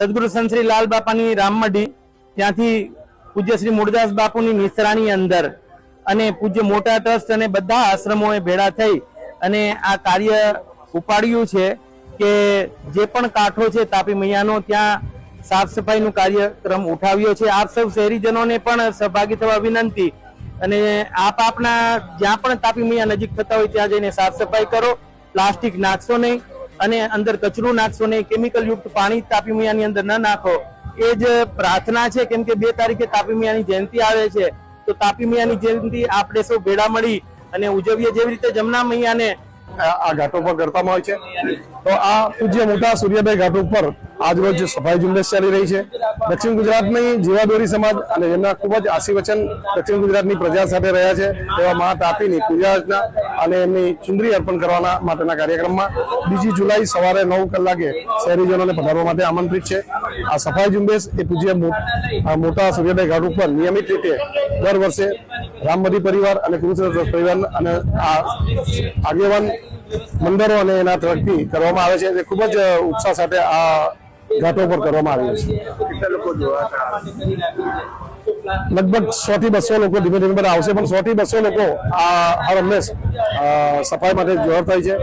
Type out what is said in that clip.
સદગુરુ સંત શ્રી લાલ બાપાની રામમઢી, ત્યાંથી પૂજ્ય શ્રી મૂળદાસ બાપુની નિસરાણી અંદર અને પૂજ્ય મોટા ટ્રસ્ટ અને બધા આશ્રમોએ ભેળા થઈ અને આ કાર્ય ઉપાડ્યું છે કે જે પણ કાંઠો છે તાપી મૈયાનો, ત્યાં સાફ સફાઈનું કાર્યક્રમ ઉઠાવ્યો છે. આપ સૌ શહેરીજનોને પણ સહભાગી થવા વિનંતી અને આપ આપના જ્યાં પણ તાપી મૈયા નજીક થતા હોય ત્યાં જઈને સાફ સફાઈ કરો. પ્લાસ્ટિક નાખશો નહીં. અને અંદર કચરું નાખશો નહીં કેમિકલ યુક્ત પાણી તાપી મૈયાની અંદર ન નાખો. એ જ પ્રાર્થના છે, કેમ કે બે તારીખે તાપી મૈયાની જયંતિ આવે છે. તો તાપી મૈયાની જયંતિ આપણે સૌ ભેળા મળી અને ઉજવીએ જેવી રીતે જમના મૈયાને આ ઘાટો પર કરવામાં આવે છે. તો આ પૂજ્ય મોટા સૂર્યાભાઈ ઘાટ ઉપર આજ રોજ સફાઈ ઝુંબેશ ચાલી રહી છે. દક્ષિણ ગુજરાતની જીવાદોરી સમાજ અને એમના ખૂબ જ આશીર્વચન દક્ષિણ ગુજરાતની પ્રજા સાથે રહ્યા છે એવા મા તાપીની પૂજા અર્ચના અને એમની ચુંદરી અર્પણ કરવાના માટેના કાર્યક્રમમાં બીજી જુલાઈ સવારે નવ કલાકે શહેરીજનોને પધારવા માટે આમંત્રિત છે. આ સફાઈ ઝુંબેશ એ પૂજ્ય મોટા સૂર્યોદય ઘાટ ઉપર નિયમિત રીતે દર વર્ષે રામમદી પરિવાર અને કુરુક્ષેત્ર પરિવાર અને આ આગેવાન મંદિરો અને એના તરફથી કરવામાં આવે છે. તે ખૂબ જ ઉત્સાહ સાથે આ ઘાટો પર કરવામાં આવ્યો છે. લગભગ સો થી બસો લોકો ધીમે ધીમે બધા આવશે પણ સો થી બસો લોકો આ હર હંમેશ સફાઈ માટે જોર થાય છે.